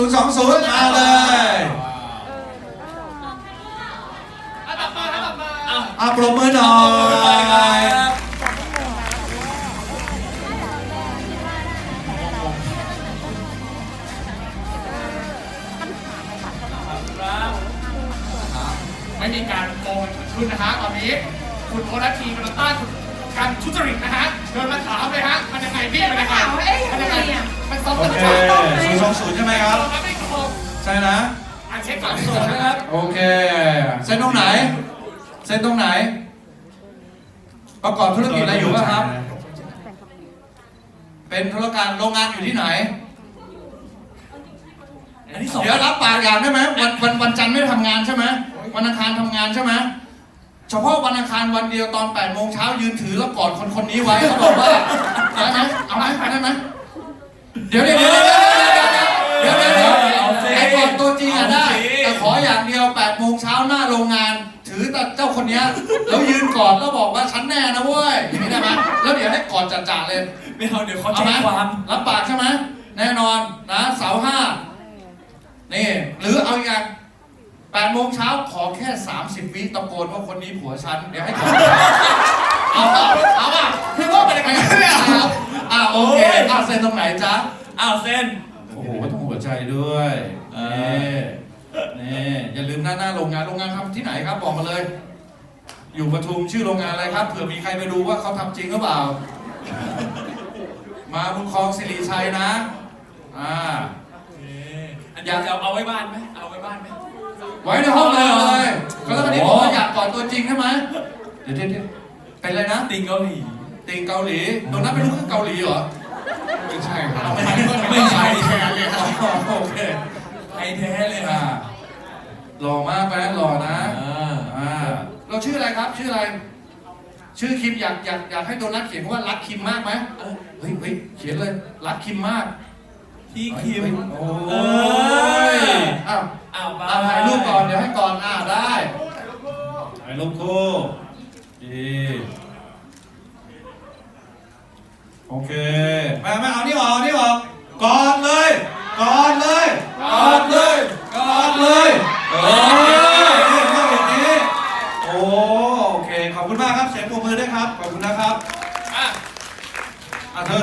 020มาเลยอะตับมาตับมาอะปรบมือหน่อยไม่มีการโกงชุดนนะฮะตอนนี้ คุณโอนาทีกำลังต้านการทุจริตนะฮะเดินมาถามเลยฮะมันยังไงพี่มันยังไงมันยังไงมันซ้อมกันเคหรือเปล่า 020ใช่ไหมครับไม่โกงใช่นะ อะเช็คก่อนส่งนะครับ โอเค เส้นตรงไหน เส้นตรงไหน ประกอบธุรกิจอะไรอยู่ป่ะครับ เป็นธุรการโรงงานอยู่ที่ไหน อันที่สองเดี๋ยวรับปากอย่างได้ไหมวันวันวันจันทร์ไม่ทำงานใช่ไหมวันอังคารทำงานใช่ไหมเฉพาะวันอังคารวันเดียวตอน8ปดโมงเช้ายืนถือแล้วกอดคนคนนี้ไว้เขาบอกว่าได้ไหมเอา คนเนี้ยแล้วยืนกอดแล้วบอกว่าฉันแน่นะเว้ยอย่างนี้ได้ไหมแล้วเดี๋ยวให้กอดจ่าๆเลยไม่เอาเดี๋ยวเขาเอาแจ้ไหมงความรับปากใช่ไหมแน่นอนนะเสาร์ห้านี่ หรือเอาอย่างแปดโมงเช้าขอแค่ 30วิตะโกนว่าคนนี้ผัวฉัน เดี๋ยวให้กดเอาเปล่าเอาเปล่าคือว่าเป็นยังไงเนี่ยอ่าโอเคอ่าเซ็นตรงไหนจ๊ะอ้าวเส้นโอ้โหต้องหัวใจด้วยเอนี่นี่อย่าลืมหน้าหน้าโรงงานโรงงานครับที่ไหนครับบอกมาเลย อยู่ปทุมชื่อโรงงานอะไรครับเผื่อมีใครไปดูว่าเขาทำจริงหรือเปล่า มาบุญคลองสิริชัยนะ อ่าอันอยากจะเอาไว้บ้านไหมเอาไว้บ้านไหมไว้ในห้องเลยเลยก็แล้วคนนี้บอกว่าอยากกอดตัวจริงใช่ไหมเดี๋ยวเดี๋ยวเดี๋ยวเป็นอะไรนะติงเกาหลีติงเกาหลีโดนัทเป็นลูกครึ่งเกาหลีเหรอไม่ใช่ครัเอาบไม่ใช่ไม่ใช่แทนเลยครับโอเคไทยแท้เลยอ่านะหล่อมากไหมหล่อนะอ่าอ่า เราชื่ออะไรครับ ชื่ออะไร ชื่อคิมอยากอยากอยากให้โดนัทเขียนว่ารักคิมมากไหมเออเฮ้ยเฮ้ยเขียนเลยรักคิมมากพี่คิม โอ้เอยอ้าวอ้าวบ้าอ่าถ่ายรูปก่อนเดี๋ยวให้ก่อนอ่าได้ถ่ายรูปคู่ดีโอเคแม่แม่เอานี่ออกเอานี่ ขอบคุณมากครับเสียงปรบมือด้วยครับ ขอบคุณนะครับอะอะเธอ